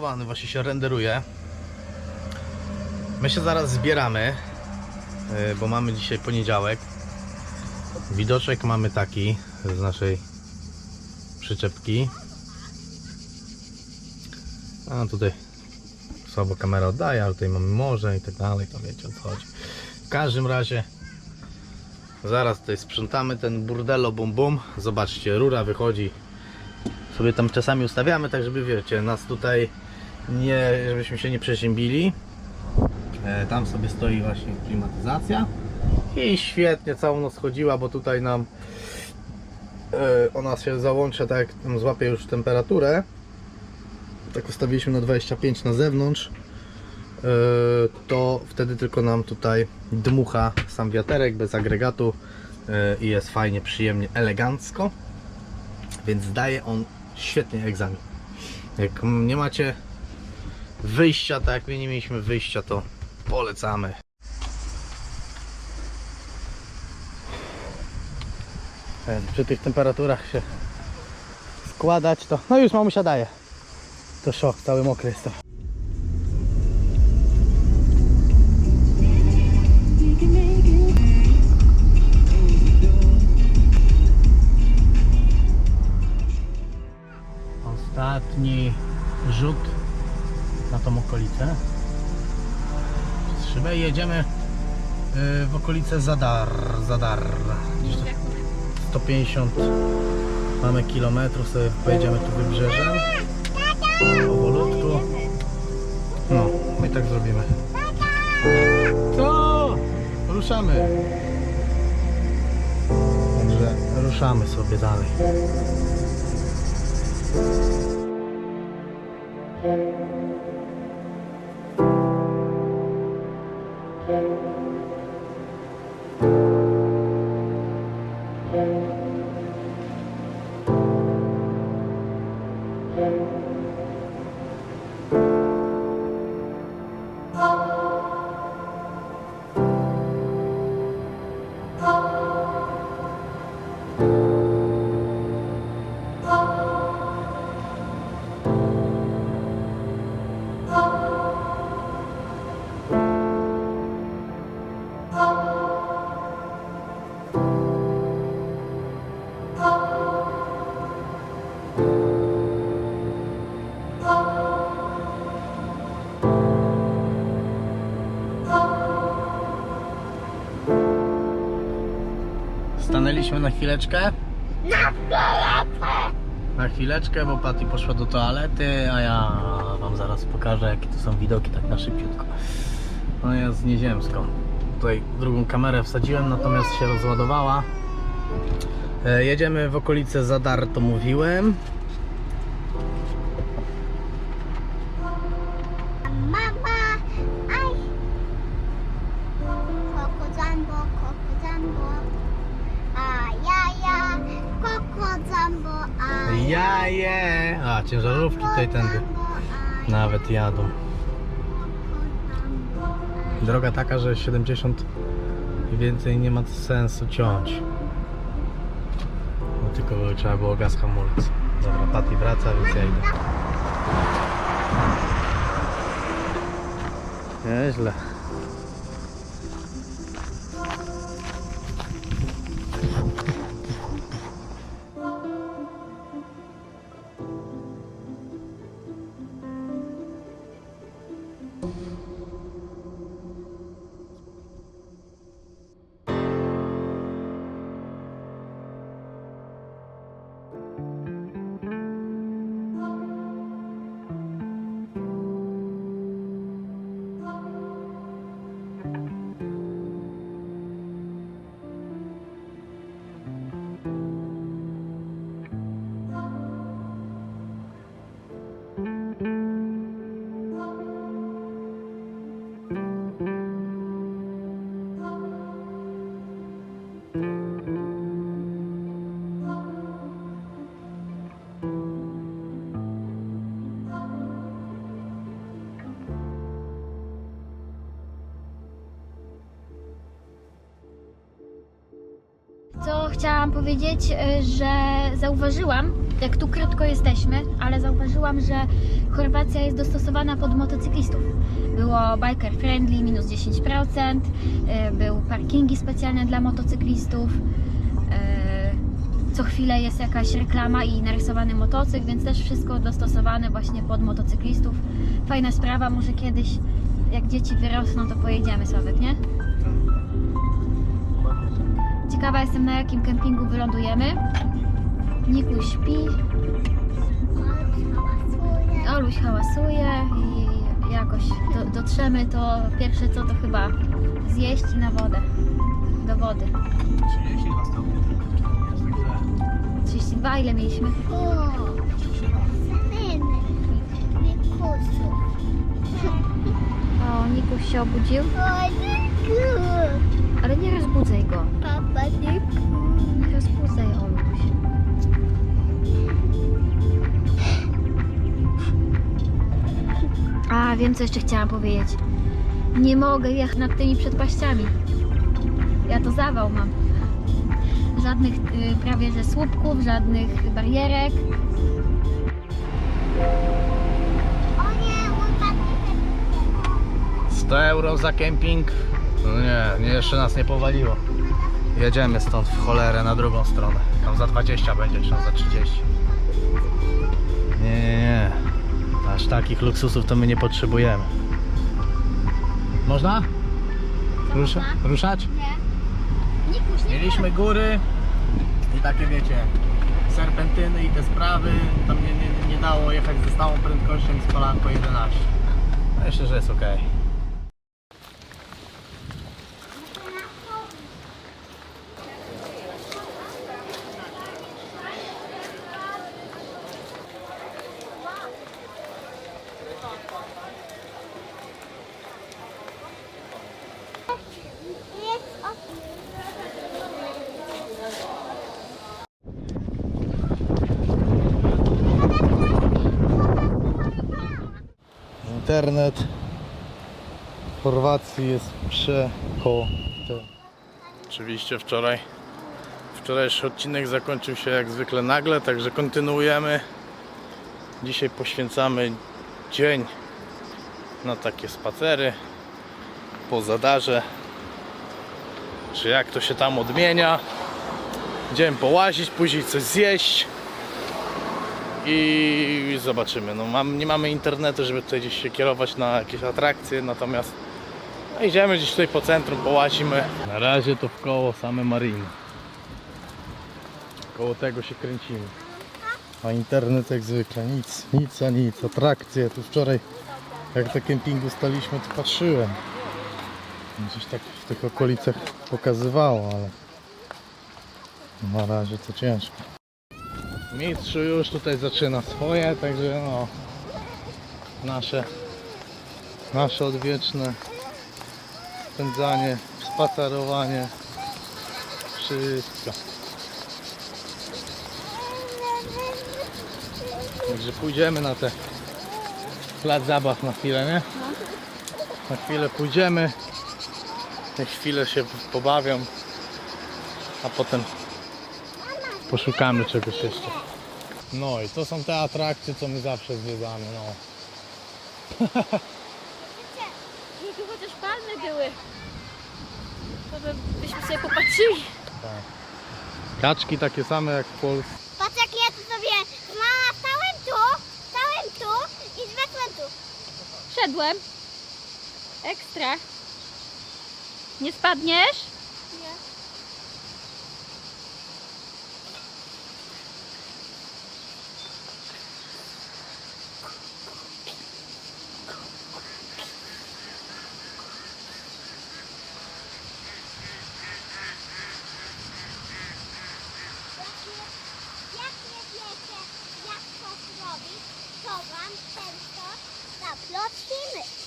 właśnie się renderuje. My się zaraz zbieramy, yy, bo mamy dzisiaj poniedziałek. Widoczek mamy taki z naszej przyczepki. A tutaj słabo kamera oddaje, ale tutaj mamy morze i tak dalej, to wiecie o co chodzi. W każdym razie zaraz tutaj sprzątamy ten burdello bum bum. Zobaczcie, rura wychodzi. Sobie tam czasami ustawiamy, tak żeby wiecie, nas tutaj nie, żebyśmy się nie przeziębili. E, tam sobie stoi właśnie klimatyzacja. I świetnie całą noc chodziła, bo tutaj nam e, ona się załącza tak jak złapie już temperaturę. Tak ustawiliśmy na 25 na zewnątrz. e, To wtedy tylko nam tutaj dmucha sam wiaterek bez agregatu i jest fajnie, przyjemnie, elegancko. Więc zdaje on świetnie egzamin. Jak nie macie wyjścia, tak jak my nie mieliśmy wyjścia, to polecamy. Przy tych temperaturach się składać to. No już mamusia daje. To szok, cały mokry jest to. Jedziemy y, w okolice Zadar. Zadar. Gdzieś to 150 mamy kilometrów, sobie pojedziemy tu wybrzeżem. Powolutku. No, my tak zrobimy. Co? Ruszamy. Także ruszamy sobie dalej. Stanęliśmy na chwileczkę. Na chwileczkę, bo Patty poszła do toalety, a ja wam zaraz pokażę jakie tu są widoki tak na szybciutko. No jest nieziemsko. Tutaj drugą kamerę wsadziłem, natomiast się rozładowała. E, Jedziemy w okolice Zadar, to mówiłem. Ciężarówki tutaj tędy nawet jadą. Droga taka, że 70 i więcej nie ma sensu ciąć. No tylko trzeba było gaz hamulec. Dobra, Patty wraca, więc ja idę. Nieźle. Powiedzieć, y, że zauważyłam, jak tu krótko jesteśmy, ale zauważyłam, że Chorwacja jest dostosowana pod motocyklistów. Było biker friendly, minus 10%, y, był parkingi specjalne dla motocyklistów. y, Co chwilę jest jakaś reklama i narysowany motocykl, więc też wszystko dostosowane właśnie pod motocyklistów. Fajna sprawa, może kiedyś jak dzieci wyrosną, to pojedziemy Sławek, nie? Ciekawa jestem na jakim kempingu wylądujemy. Niku śpi, Oluś hałasuje i jakoś do, dotrzemy to pierwsze co to chyba zjeść na wodę. Do wody. 32 stopnie tylko, jest tak źle. 32 ile mieliśmy? O, Nikuś się obudził, O, Niku. Ale nie rozbudzaj go. Papa. Nie rozbudzaj Oluś. A, wiem co jeszcze chciałam powiedzieć. Nie mogę jechać nad tymi przedpaściami. Ja to zawał mam. Żadnych y, prawie że słupków, żadnych barierek. O nie, upadnie ten 100 euro za kemping. No nie, nie, jeszcze nas nie powaliło. Jedziemy stąd w cholerę na drugą stronę. Tam za 20 będzie, czy tam za 30. Nie, nie, nie. Aż takich luksusów to my nie potrzebujemy. Można? Rusza, ruszać? Nie. Nikuś, nie Mieliśmy góry i takie wiecie, serpentyny i te sprawy. Tam nie, nie, nie dało jechać ze stałą prędkością z Polanko 11. Myślę, że jest ok. Internet w Chorwacji jest przekoty. Oczywiście wczoraj wczorajszy odcinek zakończył się jak zwykle nagle, także kontynuujemy. Dzisiaj poświęcamy dzień na takie spacery po zadarze, czy jak to się tam odmienia. Idziemy połazić, później coś zjeść i zobaczymy. No, mam, nie mamy internetu, żeby tutaj gdzieś się kierować na jakieś atrakcje, natomiast no, idziemy gdzieś tutaj po centrum, połazimy. Na razie to w koło same mariny. Koło tego się kręcimy. A internet jak zwykle, nic, nic a nic, atrakcje. Tu wczoraj jak na kempingu staliśmy, to patrzyłem. Gdzieś tak w tych okolicach pokazywało, ale na razie to ciężko. Mistrzu już tutaj zaczyna swoje, także no nasze nasze odwieczne spędzanie, spacerowanie wszystko. Także pójdziemy na te plac zabaw na chwilę, nie? Na chwilę pójdziemy. Na chwilę się pobawią, a potem poszukamy czegoś jeszcze. No i to są te atrakcje, co my zawsze zwiedzamy, no. Nie, tu chociaż palmy były. To by, byśmy sobie popatrzyli. Kaczki takie same jak w Polsce. Patrz jak ja tu sobie mama stałem tu, stałem tu i zwykłem tu. Szedłem. Ekstra. Nie spadniesz? Nie. Jak nie wiecie, jak to zrobić, to wam często zaprosimy. jest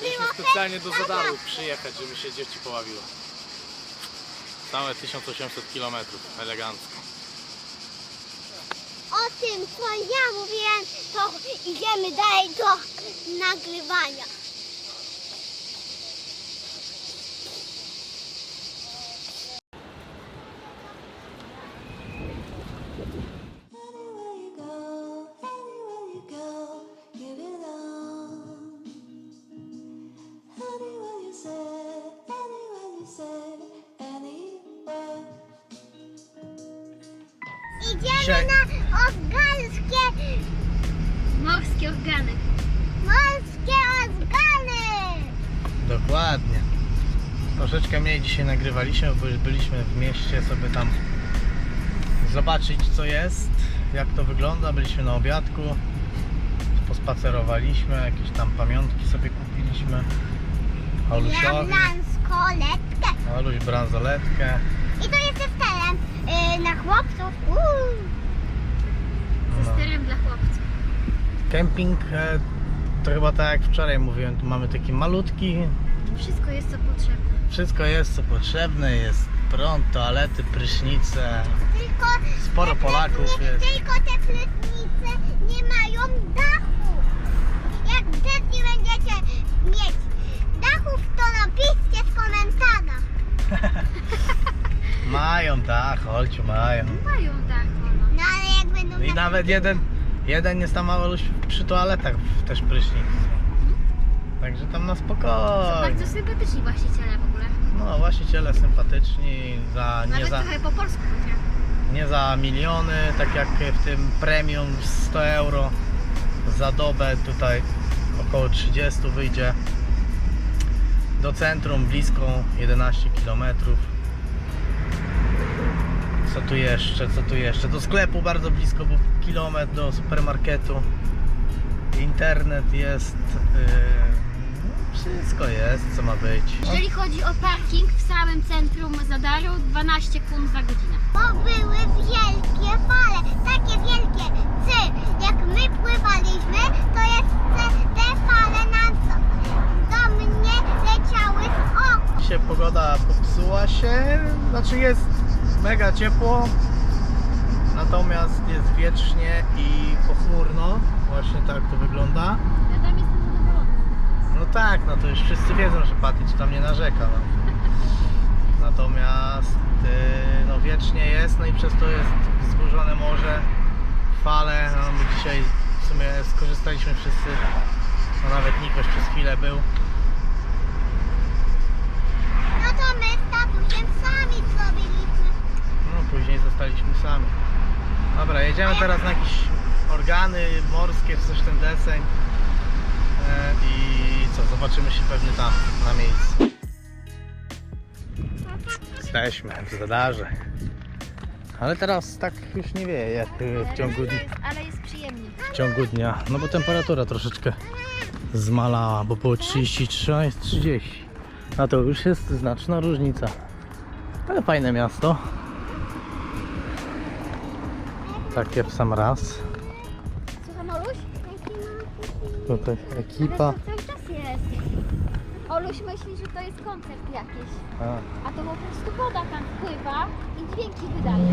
Było specjalnie do Zadaru przyjechać, żeby się dzieci poławiło. Całe 1800 km, elegancko. O tym, co ja mówiłem, to idziemy dalej do nagrywania. Idziemy na afgańskie, Morskie organy. morskie afgany. Dokładnie. Troszeczkę mniej dzisiaj nagrywaliśmy, bo byliśmy w mieście sobie tam zobaczyć co jest, jak to wygląda. Byliśmy na obiadku, pospacerowaliśmy, jakieś tam pamiątki sobie kupiliśmy. Olusiowi, Jablanską letkę. Oluś bransoletkę. I to jest też y, na chłopców. Uuu. Ze No. sterem dla chłopców. Kemping e, to chyba tak jak wczoraj mówiłem, tu mamy taki malutki, Wszystko jest co potrzebne. wszystko jest co potrzebne, jest prąd, toalety, prysznice, Tylko sporo te Polaków pryszni- jest. Tylko te prysznice nie mają dachu. Jak też nie będziecie mieć dachów, to napiszcie w komentarzach. Mają dach, Olciu, mają. Mają tak, ono. No ale jak będą I nawet jeden, jeden jest tam Oluś przy toaletach w- też prysznic. Także tam na Są spokojnie. bardzo sympatyczni właściciele w ogóle. No właściciele sympatyczni, za, nie, Nawet za, trochę po polsku potrafią. nie za miliony, tak jak w tym premium 100 euro za dobę tutaj około 30 wyjdzie do centrum blisko 11 km co tu jeszcze, co tu jeszcze do sklepu bardzo blisko, bo kilometr do supermarketu internet jest yy, wszystko jest co ma być Jeżeli chodzi o parking w samym centrum Zadaru, 12 kun za godzinę. Bo były wielkie fale, takie wielkie. Ty, jak my pływaliśmy, to jeszcze te fale nam do mnie leciały z oka. Dzisiaj pogoda popsuła się, znaczy jest mega ciepło, natomiast jest wiecznie i pochmurno, właśnie tak to wygląda. Ja tam jestem zadowolona. No tak, no to już wszyscy wiedzą, że Patyć tam nie narzeka. No. Natomiast yy, no wiecznie jest, no i przez to jest wzburzone morze, fale, no my dzisiaj w sumie skorzystaliśmy wszyscy, no nawet Nikoś przez chwilę był. No to my z tatusiem sami zrobiliśmy. No później zostaliśmy sami. Dobra, jedziemy teraz na jakieś organy morskie, w coś ten deseń. E, I co, zobaczymy się pewnie tam, na miejscu. Jesteśmy w Zadarze. Ale teraz tak już nie wie jak e, w ciągu, dni, Ale jest przyjemnie. w ciągu dnia. No bo temperatura troszeczkę zmalała, bo było 33, a jest 30. A to już jest znaczna różnica. Ale fajne miasto. Takie w sam raz. Słucham, Oluś? Tutaj ekipa. Ale to cały czas jest. Oluś myśli, że to jest koncert jakiś. A, A to po prostu woda tam wpływa i dźwięki wydaje.